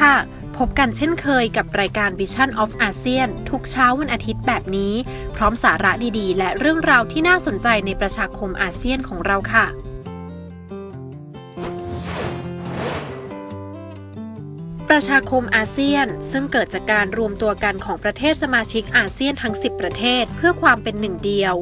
ค่ะ พบกันเช่นเคยกับรายการ Vision of ASEAN ทุกเช้าวันอาทิตย์แบบนี้ พร้อมสาระดีๆ และเรื่องราวที่น่าสนใจในประชาคมอาเซียนของเราค่ะประชาคมอาเซียน ซึ่งเกิดจากการรวมตัวกันของประเทศสมาชิกอาเซียนทั้ง 10 ประเทศเพื่อความเป็นหนึ่งเดียว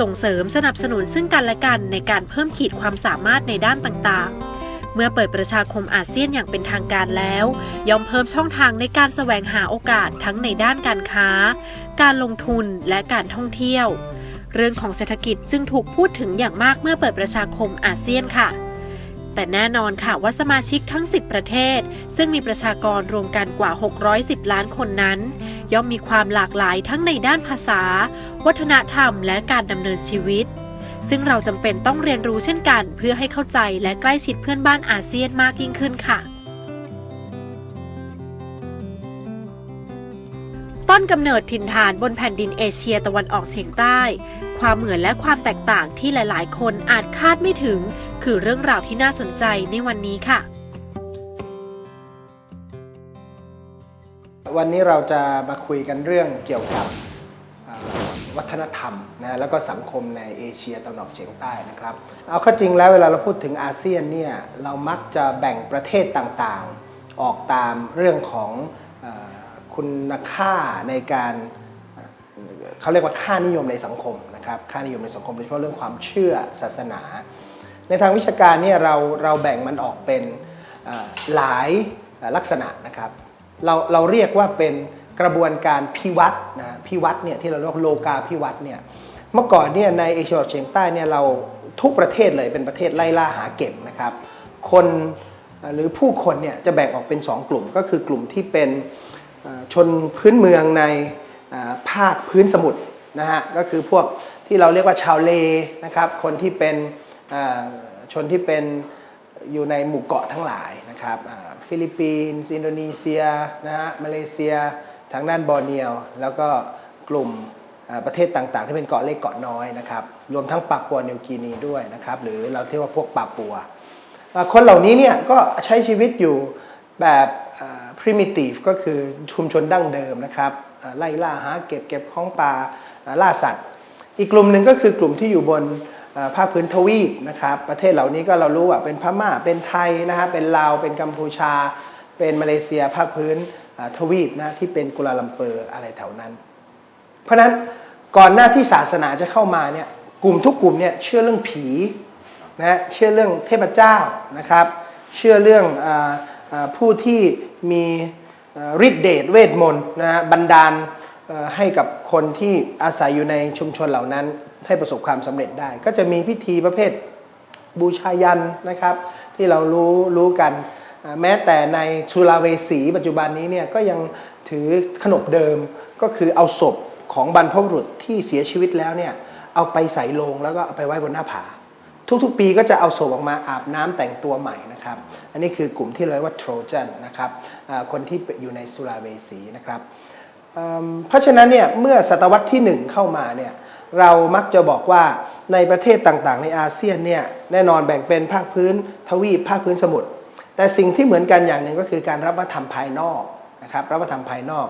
ส่งเสริมสนับสนุนซึ่งกันและกันในการเพิ่มขีดความสามารถในด้านต่างๆ เมื่อเปิดประชาคมอาเซียนอย่างเป็นทางการแล้ว ย่อมเพิ่มช่องทางในการแสวงหาโอกาสทั้งในด้านการค้า การลงทุนและการท่องเที่ยว เรื่องของเศรษฐกิจจึงถูกพูดถึงอย่างมากเมื่อเปิดประชาคมอาเซียนค่ะ แต่แน่นอนค่ะว่าสมาชิกทั้ง 10 ประเทศ ซึ่งมีประชากรรวมกันกว่า 610 ล้านคนนั้น ย่อมมีความหลากหลายทั้งในด้านภาษา วัฒนธรรม และการดำเนินชีวิต ซึ่งเราจำเป็นต้องเรียนรู้เช่นกัน เพื่อให้เข้าใจและใกล้ชิดเพื่อนบ้านอาเซียนมากยิ่งขึ้นค่ะ ต้นกำเนิดถิ่นฐานบนแผ่นดินเอเชียตะวันออกเฉียงใต้ ความเหมือนและความแตกต่างที่หลายๆ คนอาจคาดไม่ถึง คือเรื่องราวที่น่าสนใจในวันนี้ค่ะวันนี้เราจะมาคุยกันเรื่องเกี่ยวกับ วัฒนธรรมนะแล้วก็สังคมในเอเชียตะวันออกเฉียงใต้นะครับ เอาข้าจริงแล้วเวลาเราพูดถึงอาเซียนเนี่ยเรามักจะแบ่งประเทศต่างๆ ออกตามเรื่องของอคุณค่าในการเขาเรียกว่าค่านิยมในสังคมนะครับค่านิยมในสังคมโดยเฉพาะเรื่องความเชื่อศาสนา ในทางวิชาการเนี่ยเราเราแบ่งมันออกเป็นหลายลักษณะนะครับเราเราเรียกว่าเป็น กระบวนการพิวัตรนะพิวัตรเนี่ยที่เราเรียกโลกาพิวัตรเนี่ยเมื่อก่อนเนี่ยในเอเชียตะวันออกเฉียงใต้เนี่ยเราทุกประเทศเลยเป็นประเทศไล่ล่าหาเก็บนะครับคนหรือผู้คนเนี่ยจะแบ่งออกเป็น 2 กลุ่มก็คือกลุ่มที่เป็นชนพื้นเมืองในภาคพื้นสมุทรนะฮะก็คือพวกที่เราเรียกว่าชาวเลนะครับคนที่เป็นชนที่เป็นอยู่ในหมู่เกาะทั้งหลายนะครับฟิลิปปินส์อินโดนีเซียนะฮะมาเลเซีย ทางด้านบอร์เนียว แล้วก็กลุ่มประเทศต่างๆ ที่เป็นเกาะเล็กเกาะน้อยนะครับรวมทั้งปาปัวนิวกินีด้วยนะครับหรือเราเรียกว่าพวกปาปัว คนเหล่านี้เนี่ยก็ใช้ชีวิตอยู่แบบ primitive ก็คือชุมชนดั้งเดิมนะครับไล่ล่าหาเก็บเก็บของป่าล่าสัตว์ อีกกลุ่มหนึ่งก็คือกลุ่มที่อยู่บนภาคพื้นทวีปนะครับประเทศเหล่านี้ก็เรารู้ว่าเป็นพม่าเป็นไทยนะฮะเป็นลาวเป็นกัมพูชา เป็นมาเลเซียภาคพื้น ทวีปนะที่เป็นกุลาลัมเปอร์อะไรแถวนั้น เพราะนั้นก่อนหน้าที่ศาสนาจะเข้ามาเนี่ยกลุ่มทุกกลุ่มเนี่ยเชื่อเรื่องผีนะเชื่อเรื่องเทพเจ้านะครับ เชื่อเรื่องออผู้ที่มีฤทธิเดชเวทมนต์นะฮะบันดาลให้กับคนที่อาศัยอยู่ในชุมชนเหล่านั้น ให้ประสบความสำเร็จได้ ก็จะมีพิธีประเภทบูชายันนะครับ ที่เรารู้รู้กัน แม้แต่ในสุลาเวสีปัจจุบันนี้เนี่ยก็ยังถือขนบเดิมก็คือเอาศพของบรรพบุรุษที่เสียชีวิตแล้วเนี่ยเอาไปใส่โลงแล้วก็เอาไปไว้บนหน้าผา ทุกๆ ปีก็จะเอาศพออกมาอาบน้ำแต่งตัวใหม่นะครับ อันนี้คือกลุ่มที่เรียกว่าโทรจันนะครับคนที่อยู่ในสุลาเวสีนะครับเเพราะฉะนั้นเนี่ยเมื่อศตวรรษที่ 1 เข้ามาเนี่ยเรามักจะบอกว่าในประเทศต่างๆ ในอาเซียนเนี่ยแน่นอนแบ่งเป็นภาคพื้นทวีปภาคพื้นสมุทร แต่สิ่งที่เหมือนกันอย่างหนึ่งก็คือการรับวัฒนธรรมภายนอกนะครับรับวัฒนธรรมภายนอก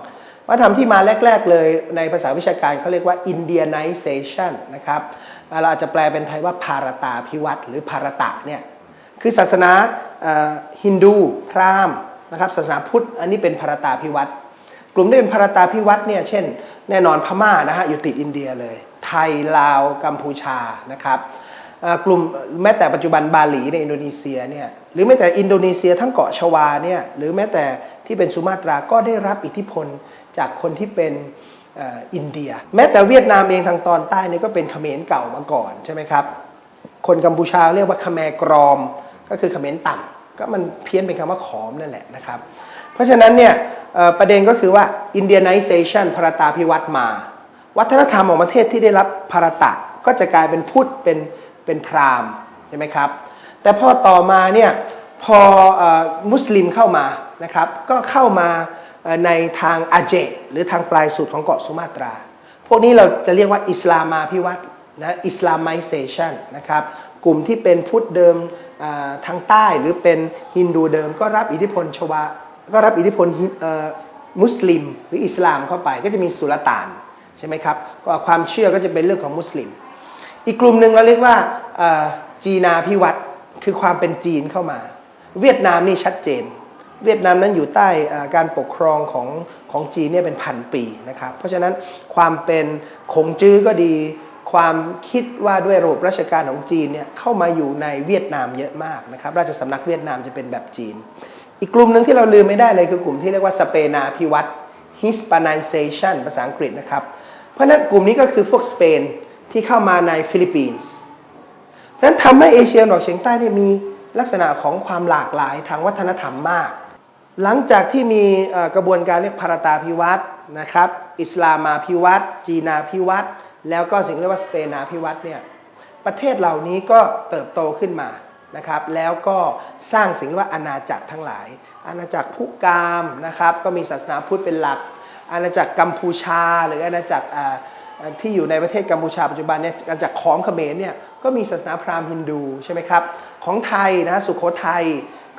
วัฒนธรรมที่มาแรก ๆ เลยในภาษาวิชาการเขาเรียกว่า Indianization นะครับเราอาจจะแปลเป็นไทยว่าภารตาพิวัตรหรือภารตะเนี่ยคือศาสนาฮินดูพราหมณ์นะครับศาสนาพุทธอันนี้เป็นภารตาพิวัตรกลุ่มที่เป็นภารตาพิวัตรเนี่ยเช่น แน่นอนพม่านะฮะอยู่ติดอินเดียเลย ไทยลาวกัมพูชานะครับ กลุ่มแม้แต่ปัจจุบันบาหลีในอินโดนีเซียเนี่ยหรือแม้แต่อินโดนีเซียทั้งเกาะชวาเนี่ยหรือแม้แต่ที่เป็นสุมาตราก็ได้รับอิทธิพลจากคนที่เป็นอินเดีย แม้แต่เวียดนามเองทางตอนใต้นี่ก็เป็นเขมรเก่ามาก่อนใช่ไหมครับคนกัมพูชาเรียกว่าคแมกรอม ก็คือเขมรต่ำก็มันเพี้ยนเป็นคำว่าขอมนั่นแหละนะครับ เพราะฉะนั้นเนี่ยประเด็นก็คือว่า Indianization พารตาพิวัตรมา วัฒนธรรมของประเทศที่ได้รับพารตะก็จะกลายเป็นพุทธเป็น เป็นพราหมณ์ใช่ไหมครับ แต่พอต่อมาเนี่ยพออมุสลิมเข้ามานะครับ ก็เข้ามาในทางอาเจ หรือทางปลายสุดของเกาะสุมาตรา พวกนี้เราจะเรียกว่าอิสลามาพิวัตรนะอิสลามไมเซชันนะครับกลุ่มที่เป็นพุทธเดิมทางใต้หรือเป็นฮินดูเดิมก็รับอิทธิพลชวา ก็รับอิทธิพลมุสลิม หรืออิสลามเข้าไปก็จะมีสุลต่านใช่ไหมครับก็ความเชื่อก็จะเป็นเรื่องของมุสลิม อีกกลุ่มหนึ่งเราเรียกว่าจีนาพิวัตรคือความเป็นจีนเข้ามา เวียดนามนี่ชัดเจน เวียดนามนั้นอยู่ใต้การปกครองของของจีนเนี่ยเป็นพันปีนะครับ เพราะฉะนั้นความเป็นคงจื้อก็ดี ความคิดว่าด้วยระบบราชการของจีนเนี่ยเข้ามาอยู่ในเวียดนามเยอะมากนะครับ ราชสำนักเวียดนามจะเป็นแบบจีน อีกกลุ่มหนึ่งที่เราลืมไม่ได้เลยคือกลุ่มที่เรียกว่าสเปนาพิวัตร Hispanization ภาษาอังกฤษนะครับ เพราะฉะนั้นกลุ่มนี้ก็คือพวกสเปน ที่เข้ามาในฟิลิปปินส์เพราะนั้นทำให้เอเชียตะวันออกเฉียงใต้เนี่ยมีลักษณะของความหลากหลายทางวัฒนธรรมมาก หลังจากที่มีกระบวนการเรียกพารตาพิวัตรนะครับ อิสลามาพิวัตรจีนาพิวัตรแล้วก็สิ่งเรียกว่าสเปนาพิวัตรเนี่ยประเทศเหล่านี้ก็เติบโตขึ้นมานะครับ แล้วก็สร้างสิ่งเรียกว่าอาณาจักรทั้งหลาย อาณาจักรพุกามนะครับ ก็มีศาสนาพุทธเป็นหลัก อาณาจักรกัมพูชา หรืออาณาจักรอ่า ที่อยู่ในประเทศกัมพูชาปัจจุบันเนี่ยอาณาจักขอมเขมรเนี่ยก็มีศาสนาพราหมณ์ฮินดูใช่ไหมครับของไทยนะสุโขทัย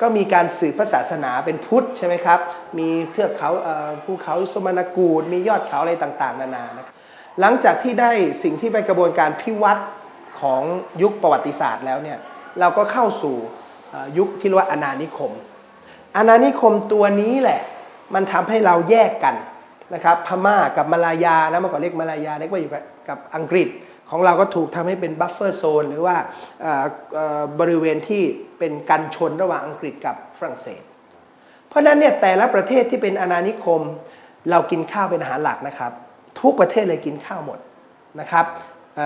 ก็มีการสืบพระศาสนาเป็นพุทธใช่ไหมครับมีเทือกเขาภูเขาสมณกูฏมียอดเขาอะไรต่างๆ นานานะครับหลังจากที่ได้สิ่งที่เป็นกระบวนการพิวัตรของยุคประวัติศาสตร์แล้วเนี่ยเราก็เข้าสู่ยุคที่เรียกว่าอาณานิคมอาณานิคมตัวนี้แหละ มันทำให้เราแยกกัน นะครับพม่ากับมาลายานะเมื่อก่อนเรียกมาลายาเรียกว่าอยู่กับกับอังกฤษของเราก็ถูกทำให้เป็นบัฟเฟอร์โซนหรือว่าเอ่อเอ่อบริเวณที่เป็นกันชนระหว่างอังกฤษกับฝรั่งเศส เพราะฉะนั้นเนี่ยแต่ละประเทศที่เป็นอาณานิคม เรากินข้าวเป็นอาหารหลักนะครับ ทุกประเทศเลยกินข้าวหมดนะครับอ,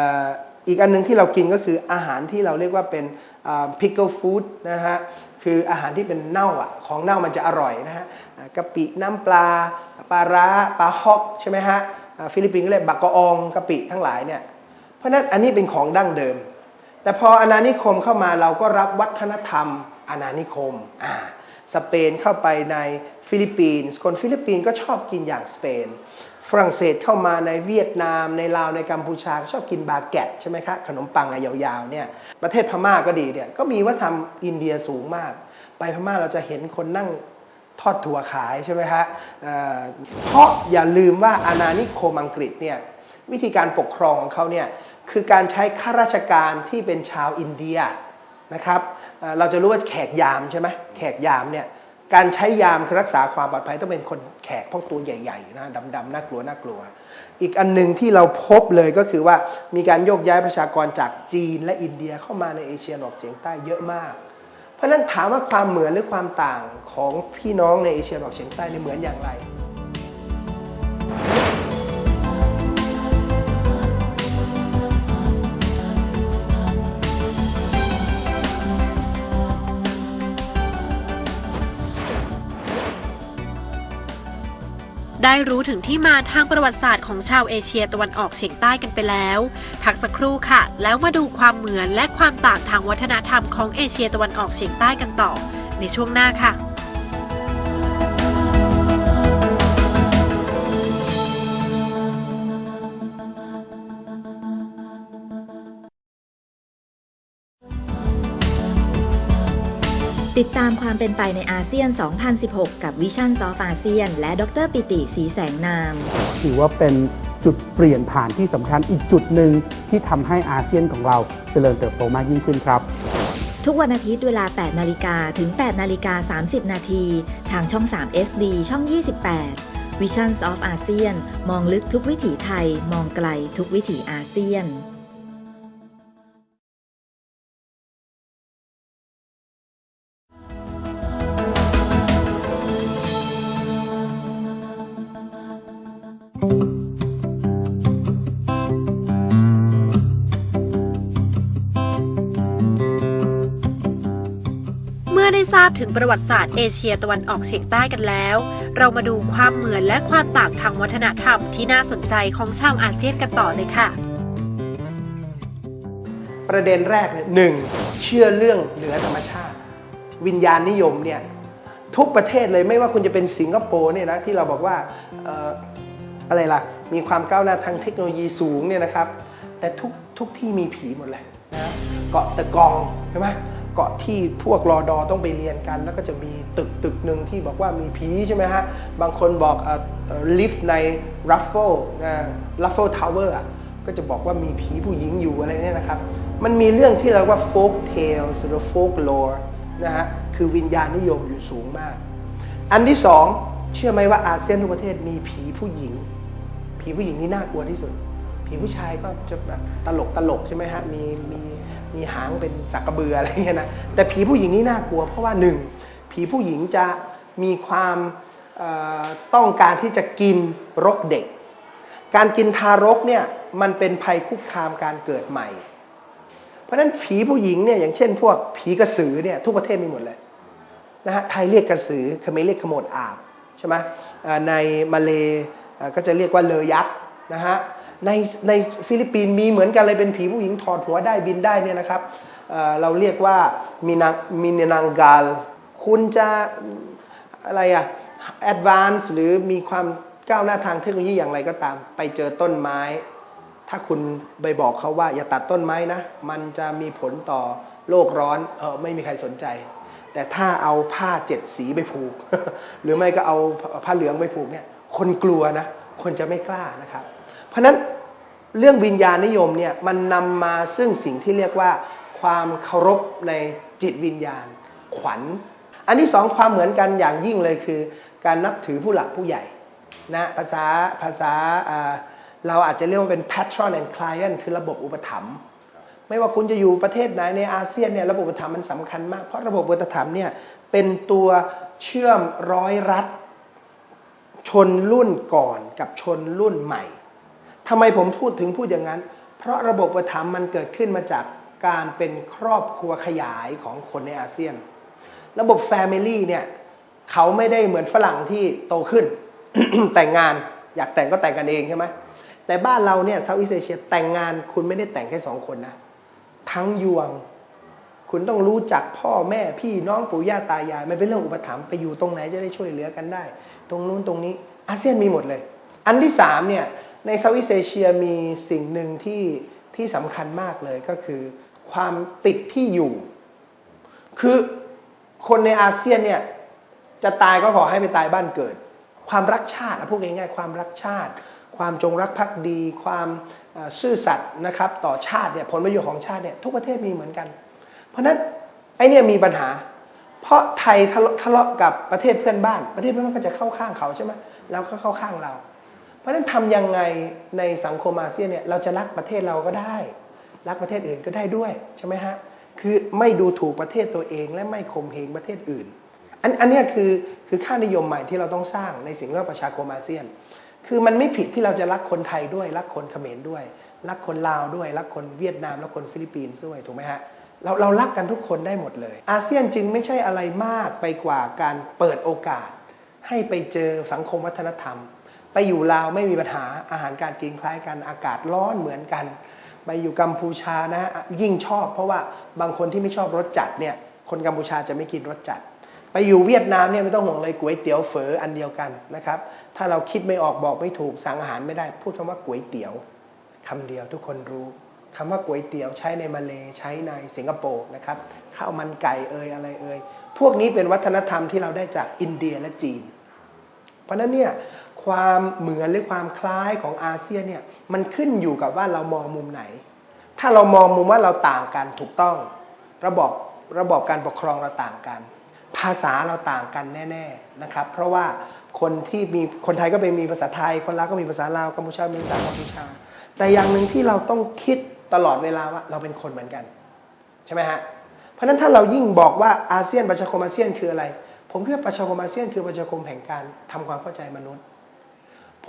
อีกอันหนึงที่เรากินก็คืออาหารที่เราเรียกว่าเป็น pickle food นะฮะ คืออาหารที่เป็นเน่าอะของเน่ามันจะอร่อยนะฮะกะปิน้ำปลาปลาร้าปลาฮอกใช่ไหมฮะฟิลิปปินส์ก็เรียกบักกะอองกะปิทั้งหลายเนี่ยเพราะฉะนั้นอันนี้เป็นของดั้งเดิม แต่พออาณานิคมเข้ามาเราก็รับวัฒนธรรมอาณานิคมอ่าสเปนเข้าไปในฟิลิปปินส์คนฟิลิปปินส์ก็ชอบกินอย่างสเปน ฝรั่งเศสเข้ามาในเวียดนามในลาวในกัมพูชาก็ชอบกินบาเกตใช่ไหมครับขนมปังอะยาวๆเนี่ยประเทศพม่าก็ดีเนี่ยก็มีวัฒนธรรมอินเดียสูงมาก ไปพม่าเราจะเห็นคนนั่งทอดถั่วขายใช่ไหมฮะเพราะอย่าลืมว่าอาณานิคมอังกฤษเนี่ยวิธีการปกครองของเขาเนี่ยคือการใช้ข้าราชการที่เป็นชาวอินเดียนะครับเอ่อเราจะรู้ว่าแขกยามใช่ไหมแขกยามเนี่ย การใช้ยามคือรักษาความปลอดภัยต้องเป็นคนแขกพวกตัวใหญ่ๆนะดำๆน่ากลัวน่ากลัว อีกอันหนึ่งที่เราพบเลยก็คือว่ามีการโยกย้ายประชากรจากจีนและอินเดียเข้ามาในเอเชียตะวันออกเฉียงใต้เยอะมาก เพราะฉะนั้นถามว่าความเหมือนหรือความต่างของพี่น้องในเอเชียตะวันออกเฉียงใต้เนี่ยเหมือนอย่างไร ได้รู้ถึงที่มาทางประวัติศาสตร์ของชาวเอเชียตะวันออกเฉียงใต้กันไปแล้ว พักสักครู่ค่ะ แล้วมาดูความเหมือนและความต่างทางวัฒนธรรมของเอเชียตะวันออกเฉียงใต้กันต่อ ในช่วงหน้าค่ะ ติดตามความเป็นไปในอาเซียน 2016 กับวิชั่นซอฟอาเซียน และดรปิติสีแสงนาม ถือว่าเป็นจุดเปลี่ยนผ่านที่สำคัญอีกจุดหนึ่งที่ทำให้อาเซียนของเราเจริญเติบโตมากยิ่งขึ้นครับ ทุกวันอาทิตย์เวลา 8 นาฬิกาถึง 8 นาฬิกา 30 นาทีทางช่อง 3 SD ช่อง 28 Visions of ASEAN มองลึกทุกวิถีไทย มองไกลทุกวิถีอาเซียน ถึงประวัติศาสตร์เอเชียตะวันออกเฉียงใต้กันแล้ว เรามาดูความเหมือนและความต่างทางวัฒนธรรมที่น่าสนใจของชาวอาเซียนกันต่อเลยค่ะ ประเด็นแรกเนี่ยหนึ่งเชื่อเรื่องเหนือธรรมชาติ วิญญาณนิยมเนี่ยทุกประเทศเลยไม่ว่าคุณจะเป็นสิงคโปร์เนี่ยนะที่เราบอกว่าอออะไรล่ะ มีความก้าวหน้าทางเทคโนโลยีสูงเนี่ยนะครับ แต่ทุกทุกที่มีผีหมดเลยนะเกาะตะกองใช่ไหม เกาะที่พวกรอดอต้องไปเรียนกัน แล้วก็จะมีตึกตึกหนึ่งที่บอกว่ามีผีใช่ไหมฮะ บางคนบอกลิฟต์ในรัฟเฟิลนะรัฟเฟิลทาวเวอร์ก็จะบอกว่ามีผีผู้หญิงอยู่อะไรเนี่ยนะครับ มันมีเรื่องที่เราว่า folk tales หรือ folk lore นะฮะ คือวิญญาณนิยมอยู่สูงมาก อันที่สองเชื่อไหมว่าอาเซียนทุกประเทศมีผีผู้หญิง ผีผู้หญิงนี่น่ากลัวที่สุด ผีผู้ชายก็จะแบบตลกตลกใช่ไหมฮะ มีมี มีหางเป็นสักกระเบืออะไรเงี้ยนะแต่ผีผู้หญิงนี่น่ากลัว เพราะว่าหนึ่งผีผู้หญิงจะมีความต้องการที่จะกินรกเด็ก การกินทารกเนี่ยมันเป็นภัยคุกคามการเกิดใหม่ เพราะฉะนั้นผีผู้หญิงเนี่ยอย่างเช่น พวกผีกระสือเนี่ยทุกประเทศมีหมดเลยนะฮะไทยเรียกกระสือเขมรเรียกขโมดอาบใช่ไหมในมาเลก็จะเรียกว่าเลยักษ์นะฮะ ในในฟิลิปปินส์มีเหมือนกันเลยเป็นผีผู้หญิงถอดหัวได้บินได้เนี่ยนะครับเเราเรียกว่ามินามินนังกาลคุณจะอะไรอะแอดวานซ์หรือมีความก้าวหน้าทางเทคโนโลยีอย่างไรก็ตาม ไปเจอต้นไม้ ถ้าคุณไปบอกเขาว่าอย่าตัดต้นไม้นะ มันจะมีผลต่อโลกร้อนเออไม่มีใครสนใจ แต่ถ้าเอาผ้าเจ็ดสีไปผูก หรือไม่ก็เอาผ้าเหลืองไปผูกเนี่ย คนกลัวนะ คนจะไม่กล้านะครับ เพราะนั้นเรื่องวิญญาณนิยมเนี่ยมันนำมาซึ่งสิ่งที่เรียกว่าความเคารพในจิตวิญญาณ ขวัญ อันที่สองความเหมือนกันอย่างยิ่งเลยคือ การนับถือผู้หลักผู้ใหญ่นะภาษาภาษาอ่าเราอาจจะเรียกว่าเป็น patron and client คือระบบอุปถัมภ์ไม่ว่าคุณจะอยู่ประเทศไหนในอาเซียนเนี่ยระบบอุปถัมภ์มันสำคัญมาก เพราะระบบอุปถัมภ์เนี่ยเป็นตัวเชื่อมร้อยรัดชนรุ่นก่อนกับชนรุ่นใหม่ ทำไมผมพูดถึงพูดอย่างนั้น เพราะระบบอุปถัมมันเกิดขึ้นมาจากการเป็นครอบครัวขยายของคนในอาเซียน ระบบ Family เนี่ยเขาไม่ได้เหมือนฝรั่งที่โตขึ้น แต่งงานอยากแต่งก็แต่งกันเองใช่ไหมแต่บ้านเราเนี่ยเซาท์อีสเอเชียแต่งงานคุณไม่ได้แต่งแค่สองคนนะ ทั้งยวง คุณต้องรู้จักพ่อแม่พี่น้องปู่ย่าตายาย มันเป็นเรื่องอุปถัมภ์ไปอยู่ตรงไหนจะได้ช่วยเหลือกันได้ ตรงนู้นตรงนี้อาเซียนมีหมดเลย อันที่สามเนี่ย ในเซาท์อีสเอเชียมีสิ่งหนึ่งที่ที่สำคัญมากเลยก็คือ ความติดที่อยู่ คือคนในอาเซียนเนี่ยจะตายก็ขอให้ไปตายบ้านเกิด ความรักชาติอะพูดง่ายๆความรักชาติ ความจงรักภักดี ความซื่อสัตย์นะครับต่อชาติเนี่ยผลประโยชน์ของชาติเนี่ยทุกประเทศมีเหมือนกัน เพราะนั้นไอเนี่ยมีปัญหา เพราะไทยทะเลาะกับประเทศเพื่อนบ้าน ประเทศเพื่อนบ้านก็จะเข้าข้างเขาใช่ไหมแล้วก็เข้าข้างเรา ราะฉะนั้นทำยังไงในสังคมอาเซียนเนี่ยเราจะรักประเทศเราก็ได้ รักประเทศอื่นก็ได้ด้วยใช่ไหมฮะคือไม่ดูถูกประเทศตัวเองและไม่ข่มเหงประเทศอื่น อันอันนี้คือคือค่านิยมใหม่ที่เราต้องสร้างในสิ่งเรียกว่าประชาคมอาเซียน คือมันไม่ผิดที่เราจะรักคนไทยด้วย รักคนเขมรด้วย รักคนลาวด้วย รักคนเวียดนามรักคนฟิลิปปินส์ด้วยถูกไหมฮะเราเรารักกันทุกคนได้หมดเลย อาเซียนจึงไม่ใช่อะไรมากไปกว่าการเปิดโอกาส ให้ไปเจอสังคมวัฒนธรรม ไปอยู่ลาวไม่มีปัญหาอาหารการกินคล้ายกันอากาศร้อนเหมือนกัน ไปอยู่กัมพูชานะฮะยิ่งชอบ เพราะว่าบางคนที่ไม่ชอบรสจัดเนี่ยคนกัมพูชาจะไม่กินรสจัด ไปอยู่เวียดนามเนี่ยไม่ต้องห่วงเลยก๋วยเตี๋ยวเฝออันเดียวกันนะครับถ้าเราคิดไม่ออกบอกไม่ถูกสั่งอาหารไม่ได้ พูดคำว่าก๋วยเตี๋ยวคำเดียวทุกคนรู้คำว่าก๋วยเตี๋ยวใช้ในมาเลใช้ในสิงคโปร์นะครับข้าวมันไก่เอ่ยอะไรเอ่ยพวกนี้เป็นวัฒนธรรมที่เราได้จากอินเดียและจีน เพราะฉะนั้นเนี่ย ความเหมือนหรือความคล้ายของอาเซียนเนี่ยมันขึ้นอยู่กับว่าเรามองมุมไหน ถ้าเรามองมุมว่าเราต่างกันถูกต้องราบอกระบบการปกครองเราต่างกัน ภาษาเราต่างกันแน่ๆนะครับ เพราะว่าคนที่มีคนไทยก็ไปมีภาษาไทย คนลาวก็มีภาษาลาวกัมพูชามีภาษากัมพูชา แต่อย่างหนึ่งที่เราต้องคิดตลอดเวลาว่าเราเป็นคนเหมือนกัน ใช่ไหมฮะเพราะฉะนั้นถ้าเรายิ่งบอกว่าอาเซียนประชาคมอาเซียนคืออะไร ผมคิดว่าประชาคมอาเซียนคือประชาคมแห่งการทำความเข้าใจมนุษย์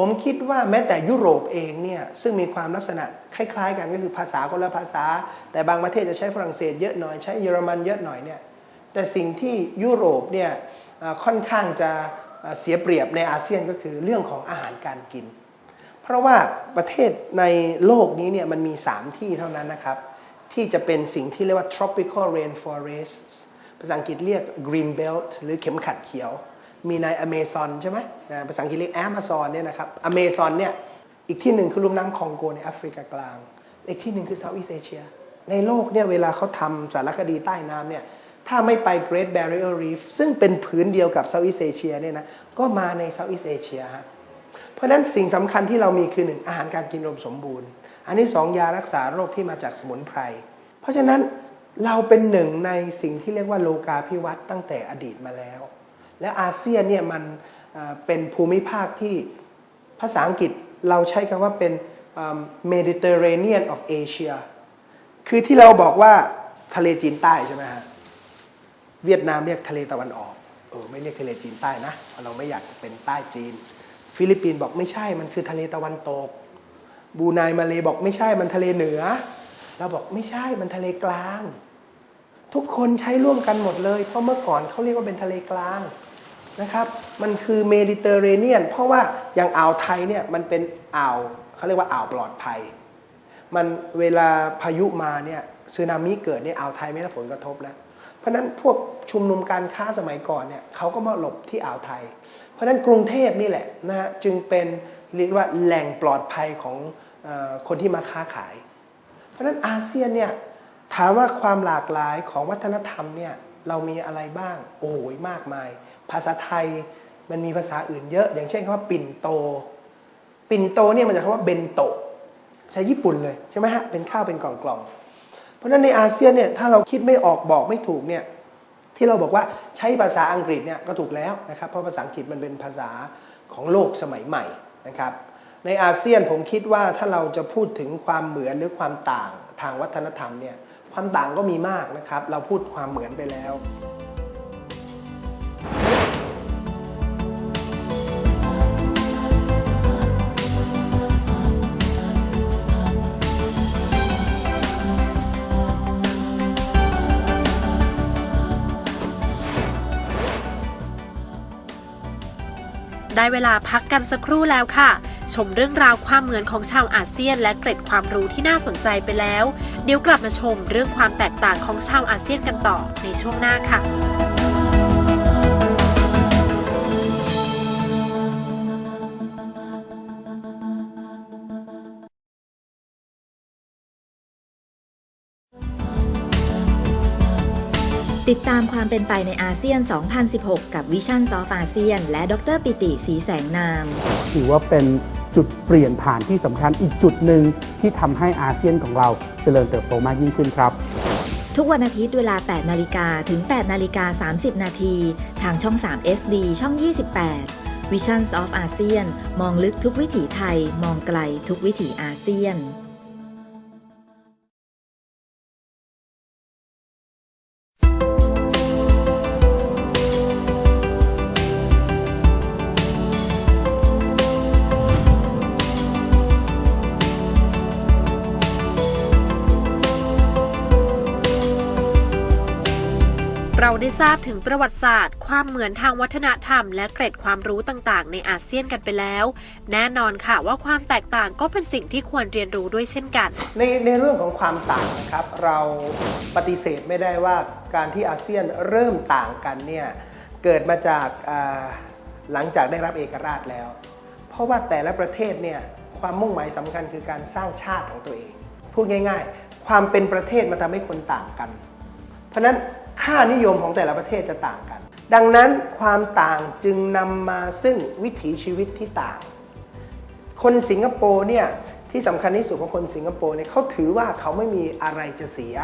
ผมคิดว่าแม้แต่ยุโรปเองเนี่ยซึ่งมีความลักษณะคล้ายๆ กันก็คือภาษาคนละภาษา แต่บางประเทศจะใช้ฝรั่งเศสเยอะหน่อยใช้เยอรมันเยอะหน่อยเนี่ยแต่สิ่งที่ยุโรปเนี่ยค่อนข้างจะเอ่อเสียเปรียบในอาเซียนก็คือเรื่องของอาหารการกิน เพราะว่าประเทศในโลกนี้เนี่ยมันมี 3 ที่เท่านั้นนะครับ ที่จะเป็นสิ่งที่เรียกว่า tropical rainforests ภาษาอังกฤษเรียก green belt หรือเข็มขัดเขียว มีในอเมซอนใช่ไหมภาษาอังกฤษเรียกแอมซอนเนี่ยนะครับอเมซอนเนี่ยอีกที่หนึ่งคือลุ่มน้ำคองโกในแอฟริกากลาง อีกที่หนึ่งคือเซาท์อีสเอเชีย ในโลกเนี่ยเวลาเขาทำสารคดีใต้น้ำเนี่ยถ้าไม่ไป Great Barrier Reef ซึ่งเป็นผืนเดียวกับเซาท์อีสเอเชียเนี่ยนะก็มาในเซาท์อีสเอเชียฮะเพราะฉะนั้นสิ่งสำคัญที่เรามีคือหนึ่งอาหารการกินรวมสมบูรณ์ อันที่สองยารักษาโรคที่มาจากสมุนไพร เพราะฉะนั้นเราเป็นหนึ่งในสิ่งที่เรียกว่าโลกาภิวัตน์ตั้งแต่อดีตมาแล้ว และอาเซียนเนี่ยมันเป็นภูมิภาคที่ภาษาอังกฤษเราใช้คำว่าเป็น Mediterranean of Asia คือที่เราบอกว่าทะเลจีนใต้ใช่ไหมฮะ เวียดนามเรียกทะเลตะวันออกเออไม่เรียกทะเลจีนใต้นะเพราะเราไม่อยากเป็นใต้จีน ฟิลิปปินส์บอกไม่ใช่มันคือทะเลตะวันตกบูไนมาเลบอกไม่ใช่มันทะเลเหนือ เราบอกไม่ใช่มันทะเลกลาง ทุกคนใช้ร่วมกันหมดเลย เพราะเมื่อก่อนเขาเรียกว่าเป็นทะเลกลาง นะครับ มันคือเมดิเตอร์เรเนียน เพราะว่าอย่างอ่าวไทยเนี่ยมันเป็นอ่าวเขาเรียกว่าอ่าวปลอดภัย มันเวลาพายุมาเนี่ยสึนามิเกิดเนี่ยอ่าวไทยไม่ได้ผลกระทบแล้วเพราะนั้นพวกชุมนุมการค้าสมัยก่อนเนี่ยเขาก็มาหลบที่อ่าวไทย เพราะนั้นกรุงเทพนี่แหละนะฮะจึงเป็นเรียกว่าแหล่งปลอดภัยของอคนที่มาค้าขาย เพราะฉะนั้นอาเซียนเนี่ยถามว่าความหลากหลายของวัฒนธรรมเนี่ยเรามีอะไรบ้างโอ้ยมากมาย ภาษาไทยมันมีภาษาอื่นเยอะ อย่างเช่นคำว่าปิ่นโต ปิ่นโตเนี่ยมันจะคำว่าเบนโตใช้ญี่ปุ่นเลยใช่ไหมฮะเป็นข้าวเป็นกล่องๆเพราะฉะนั้นในอาเซียนเนี่ยถ้าเราคิดไม่ออกบอกไม่ถูกเนี่ยที่เราบอกว่าใช้ภาษาอังกฤษเนี่ยก็ถูกแล้วนะครับเพราะภาษาอังกฤษมันเป็นภาษาของโลกสมัยใหม่นะครับในอาเซียนผมคิดว่าถ้าเราจะพูดถึงความเหมือนหรือความต่างทางวัฒนธรรมเนี่ยความต่างก็มีมากนะครับ เราพูดความเหมือนไปแล้ว ได้เวลาพักกันสักครู่แล้วค่ะ ชมเรื่องราวความเหมือนของชาวอาเซียน และเกร็ดความรู้ที่น่าสนใจไปแล้ว เดี๋ยวกลับมาชมเรื่องความแตกต่างของชาวอาเซียนกันต่อในช่วงหน้าค่ะ ติดตามความเป็นไปในอาเซียน 2016 กับ Vision of ASEAN และดรปิติสีแสงนาม ถือว่าเป็นจุดเปลี่ยนผ่านที่สำคัญอีกจุดหนึ่งที่ทำให้อาเซียนของเราเจริญเติบโตมากยิ่งขึ้นครับ ทุกวันอาทิตย์เวลา 8 นาฬิกาถึง 8 นาฬิกา 30 นาทีทางช่อง 3 SD ช่อง 28 Visions of ASEAN มองลึกทุกวิถีไทย มองไกลทุกวิถีอาเซียน เราได้ทราบถึงประวัติศาสตร์ ความเหมือนทางวัฒนธรรม และเกร็ดความรู้ต่างๆ ในอาเซียนกันไปแล้ว แน่นอนค่ะว่าความแตกต่างก็เป็นสิ่งที่ควรเรียนรู้ด้วยเช่นกัน ในในเรื่องของความต่างนะครับ เราปฏิเสธไม่ได้ว่าการที่อาเซียนเริ่มต่างกันเนี่ยเกิดมาจากหลังจากได้รับเอกราชแล้ว เพราะว่าแต่ละประเทศเนี่ยความมุ่งหมายสำคัญคือการสร้างชาติของตัวเองพูดง่าย ๆ ความเป็นประเทศมันทำให้คนต่างกัน เพราะฉะนั้น ค่านิยมของแต่ละประเทศจะต่างกัน ดังนั้นความต่างจึงนำมาซึ่งวิถีชีวิตที่ต่าง คนสิงคโปร์เนี่ยที่สำคัญที่สุดของคนสิงคโปร์เนี่ยเขาถือว่าเขาไม่มีอะไรจะเสีย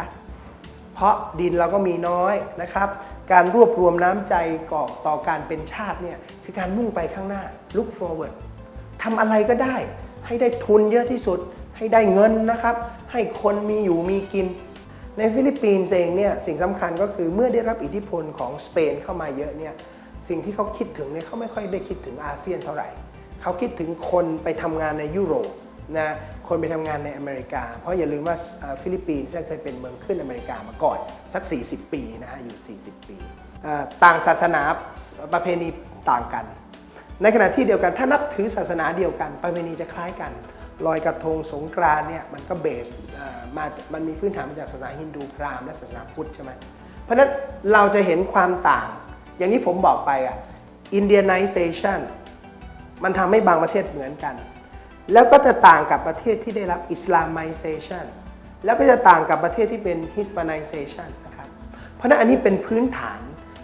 เพราะดินเราก็มีน้อยนะครับ การรวบรวมน้ำใจก่อต่อการเป็นชาติเนี่ยคือการมุ่งไปข้างหน้า look forward ทำอะไรก็ได้ ให้ได้ทุนเยอะที่สุด ให้ได้เงินนะครับ ให้คนมีอยู่มีกิน ในฟิลิปปินส์เองเนี่ยสิ่งสำคัญก็คือเมื่อได้รับอิทธิพลของสเปนเข้ามาเยอะเนี่ยสิ่งที่เขาคิดถึงเนี่ยเขาไม่ค่อยได้คิดถึงอาเซียนเท่าไหร่ เขาคิดถึงคนไปทำงานในยุโรปนะคนไปทำงานในอเมริกา เพราะอย่าลืมว่าฟิลิปปินส์เคยเป็นเมืองขึ้นอเมริกามาก่อนสัก 40 ปีนะฮะอยู่ 40 ปี ต่างศาสนาประเพณีต่างกัน ในขณะที่เดียวกันถ้านับถือศาสนาเดียวกัน ประเพณีจะคล้ายกัน ลอยกระทงสงกรานเนี่ยมันก็เบสมา มันมีพื้นฐานมาจากศาสนาฮินดูพราหมณ์และศาสนาพุทธใช่ไหมเพราะนั้นเราจะเห็นความต่าง อย่างที่ผมบอกไปอะ Indianization มันทำให้บางประเทศเหมือนกัน แล้วก็จะต่างกับประเทศที่ได้รับ Islamization แล้วก็จะต่างกับประเทศที่เป็น Hispanization นะครับ เพราะนั้นอันนี้เป็นพื้นฐาน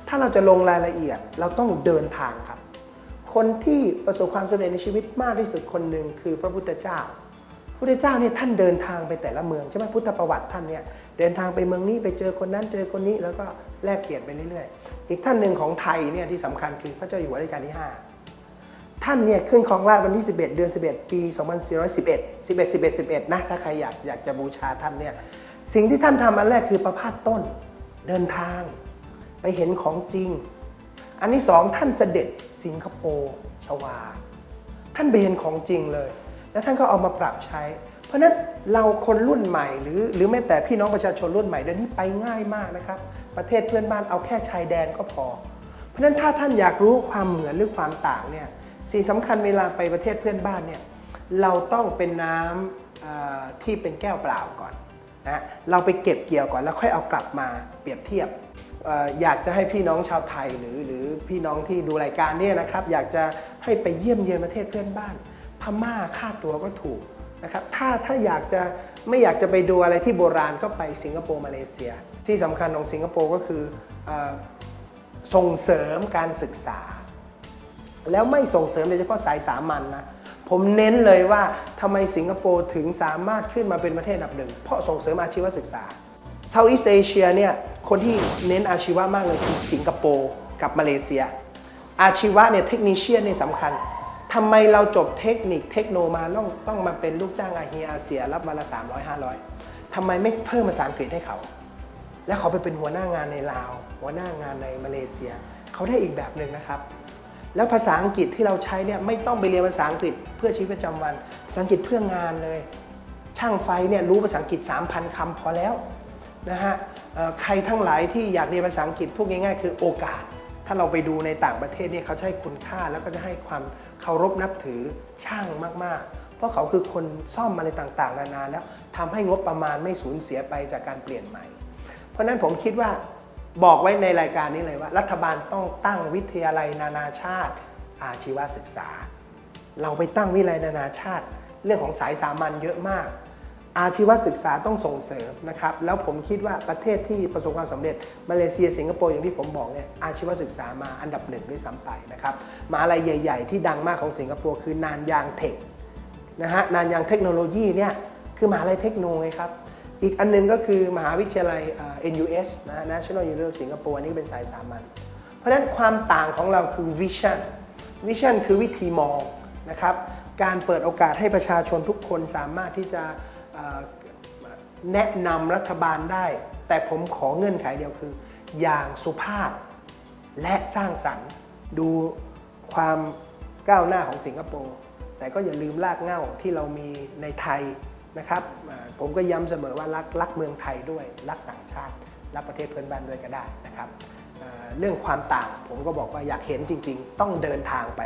ถ้าเราจะลงรายละเอียดเราต้องเดินทางครับ คนที่ประสบความสำเร็จในชีวิตมากที่สุดคนหนึ่งคือพระพุทธเจ้าพุทธเจ้าเนี่ยท่านเดินทางไปแต่ละเมืองใช่ไหมพุทธประวัติท่านเนี่ยเดินทางไปเมืองนี้ไปเจอคนนั้นเจอคนนี้แล้วก็แลกเปลี่ยนไปเรื่อยๆ อีกท่านหนึ่งของไทยเนี่ยที่สำคัญคือพระเจ้าอยู่หัวรัชกาลที่ 5 ท่านเนี่ยขึ้นครองราชวันที่ 11 เดือน 11 ปี 2411 11 11 11 นะถ้าใครอยากอยากจะบูชาท่านเนี่ยสิ่งที่ท่านทำอันแรกคือประพาสต้นเดินทางไปเห็นของจริง อันที่สองท่านเสด็จ สิงคโปร์ชวา ท่านเห็นของจริงเลย แล้วท่านก็เอามาปรับใช้ เพราะฉะนั้นเราคนรุ่นใหม่หรือหรือแม้แต่พี่น้องประชาชนรุ่นใหม่เดี๋ยวนี้ไปง่ายมากนะครับ ประเทศเพื่อนบ้านเอาแค่ชายแดนก็พอ เพราะฉะนั้นถ้าท่านอยากรู้ความเหมือนหรือความต่างเนี่ยสิ่งสำคัญเวลาไปประเทศเพื่อนบ้านเนี่ยเราต้องเป็นน้ำที่เป็นแก้วเปล่าก่อนนะเราไปเก็บเกี่ยวก่อนแล้วค่อยเอากลับมาเปรียบเทียบ อยากจะให้พี่น้องชาวไทยหรือหรือพี่น้องที่ดูรายการเนี่ยนะครับ อยากจะให้ไปเยี่ยมเยียนประเทศเพื่อนบ้าน พม่าค่าตัวก็ถูกนะครับถ้าถ้าอยากจะไม่อยากจะไปดูอะไรที่โบราณก็ไปสิงคโปร์มาเลเซีย ที่สำคัญของสิงคโปร์ก็คือเอ่อส่งเสริมการศึกษา แล้วไม่ส่งเสริมโดยเฉพาะสายสามัญนนะผมเน้นเลยว่าทำไมสิงคโปร์ถึงสามารถขึ้นมาเป็นประเทศอันดับหนึ่งเพราะส่งเสริมอาชีวศึกษา เซาท์อีสเอเชียเนี่ยคนที่เน้นอาชีวะมากเลยคือสิงคโปร์กับมาเลเซีย อาชีวะเนี่ยเทคนิชเชียนเนี่ยสำคัญทำไมเราจบเทคนิคเทคโนมาต้องต้องมาเป็นลูกจ้างอาเฮียอาเซียรับมาละ300 500ทำไมไม่เพิ่มภาษาอังกฤษให้เขา แล้วเขาไปเป็นหัวหน้างานในลาว หัวหน้างานในมาเลเซีย เขาได้อีกแบบหนึ่งนะครับ แล้วภาษาอังกฤษที่เราใช้เนี่ยไม่ต้องไปเรียนภาษาอังกฤษ เพื่อชีวิตประจำวันภาษาอังกฤษเพื่องานเลย ช่างไฟเนี่ยรู้ภาษาอังกฤษ 3,000คำพอแล้ว นะฮะใครทั้งหลายที่อยากเรียนภาษาอังกฤษพูดง่าย ๆ คือโอกาส ถ้าเราไปดูในต่างประเทศเนี่ยเขาจะให้คุณค่าแล้วก็จะให้ความเคารพนับถือช่างมากๆ เพราะเขาคือคนซ่อมอะไรต่างๆ นานาแล้วทำให้งบประมาณไม่สูญเสียไปจากการเปลี่ยนใหม่ เพราะฉะนั้นผมคิดว่าบอกไว้ในรายการนี้เลยว่า รัฐบาลต้องตั้งวิทยาลัยนานาชาติ อาชีวศึกษา เราไปตั้งวิทยาลัยนานาชาติ เรื่องของสายสามัญเยอะมาก อาชีวศึกษาต้องส่งเสริมนะครับ แล้วผมคิดว่าประเทศที่ประสบความสำเร็จมาเลเซียสิงคโปร์อย่างที่ผมบอกเนี่ยอาชีวศึกษามาอันดับหนึ่งด้วยซ้ำไปนะครับมหาลัยใหญ่ ๆ ที่ดังมากของสิงคโปร์คือนานยางเทคนะฮะนานยางเทคโนโลยีเนี่ยคือมหาลัยเทคโนไงครับ อีกอันหนึงก็คือมหาวิทยาลัยเอ่อ NUS นะฮะ National University of Singapore อันนี้เป็นสายสามัญเพราะฉะนั้นความต่างของเราคือ vision vision คือวิธีมองนะครับการเปิดโอกาสให้ประชาชนทุกคนสามารถที่จะ แนะนำรัฐบาลได้ แต่ผมขอเงื่อนไขเดียวคือ อย่างสุภาพและสร้างสรรค์ ดูความก้าวหน้าของสิงคโปร์แต่ก็อย่าลืมรากเหง้าที่เรามีในไทยนะครับ ผมก็ย้ำเสมอว่ารักรักเมืองไทยด้วย รักต่างชาติ รักประเทศเพื่อนบ้านด้วยก็ได้นะครับเรื่องความต่างผมก็บอกว่าอยากเห็นจริง ๆ ต้องเดินทางไป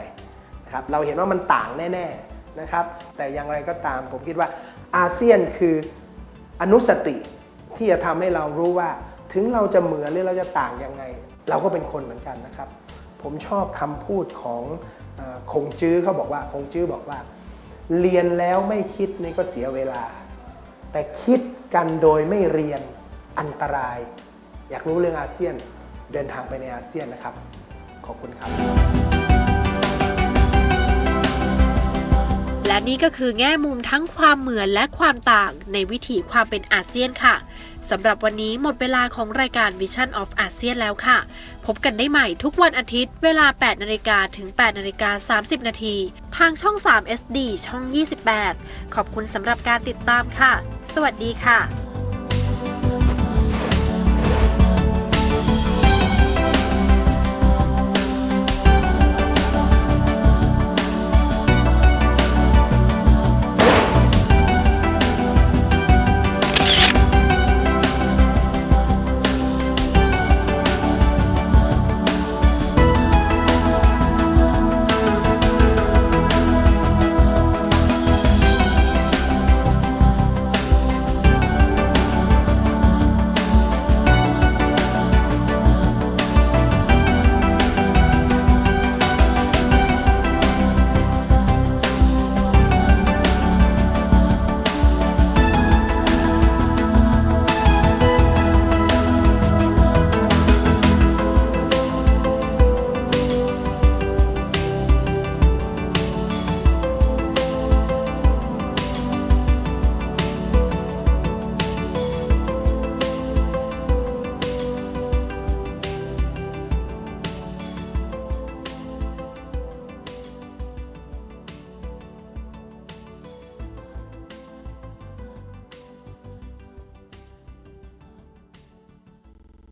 นะครับเราเห็นว่ามันต่างแน่ ๆนะครับ แต่อย่างไรก็ตามผมคิดว่า อาเซียนคืออนุสติที่จะทำให้เรารู้ว่าถึงเราจะเหมือนหรือเราจะต่างยังไง เราก็เป็นคนเหมือนกันนะครับ ผมชอบคำพูดของคงจื้อเขาบอกว่าคงจื้อบอกว่า เรียนแล้วไม่คิดนี่ก็เสียเวลา แต่คิดกันโดยไม่เรียนอันตราย อยากรู้เรื่องอาเซียนเดินทางไปในอาเซียนนะครับ ขอบคุณครับ และนี่ก็คือแง่มุมทั้งความเหมือนและความต่างในวิถีความเป็นอาเซียนค่ะสำหรับวันนี้หมดเวลาของรายการ Vision of ASEAN แล้วค่ะ พบกันได้ใหม่ทุกวันอาทิตย์ เวลา 8นาฬิกาถึง8นาฬิกา30 นาที ทางช่อง 3 SD ช่อง 28 ขอบคุณสำหรับการติดตามค่ะ สวัสดีค่ะ